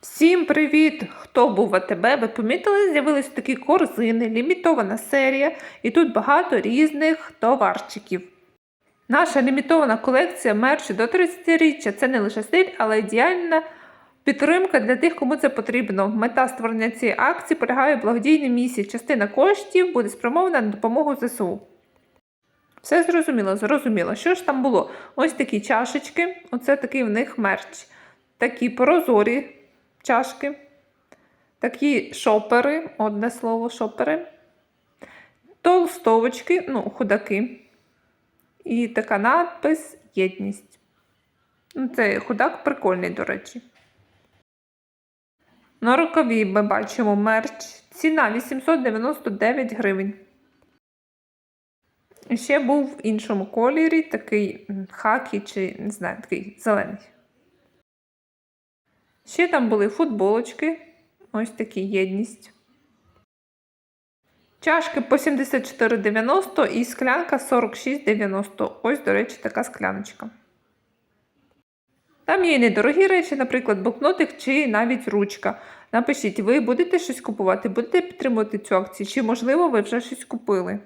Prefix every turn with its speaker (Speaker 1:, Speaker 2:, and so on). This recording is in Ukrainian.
Speaker 1: Всім привіт! Хто був в АТБ? Ви помітили, з'явились такі корзини, лімітована серія, і тут багато різних товарчиків. Наша лімітована колекція мерчу до 30-річчя це не лише стиль, але ідеальна підтримка для тих, кому це потрібно. Мета створення цієї акції полягає в благодійній місії. Частина коштів буде спрямована на допомогу ЗСУ. Все зрозуміло, зрозуміло. Що ж там було? Ось такі чашечки, оце такий в них мерч. Такі прозорі чашки, такі шопери, одне слово, шопери, толстовочки, ну, худаки. І така надпис Єдність. Ну, Це худак прикольний, до речі. На рукаві ми бачимо мерч. Ціна 899 гривень. Ще був в іншому кольорі, такий хакі чи не знаю, такий зелений. Ще там були футболочки, ось такі єдність. Чашки по 74,90 і склянка 46,90. Ось, до речі, така скляночка. Там є і недорогі речі, наприклад, блокнотик чи навіть ручка. Напишіть, ви будете щось купувати, будете підтримувати цю акцію, чи, можливо, ви вже щось купили.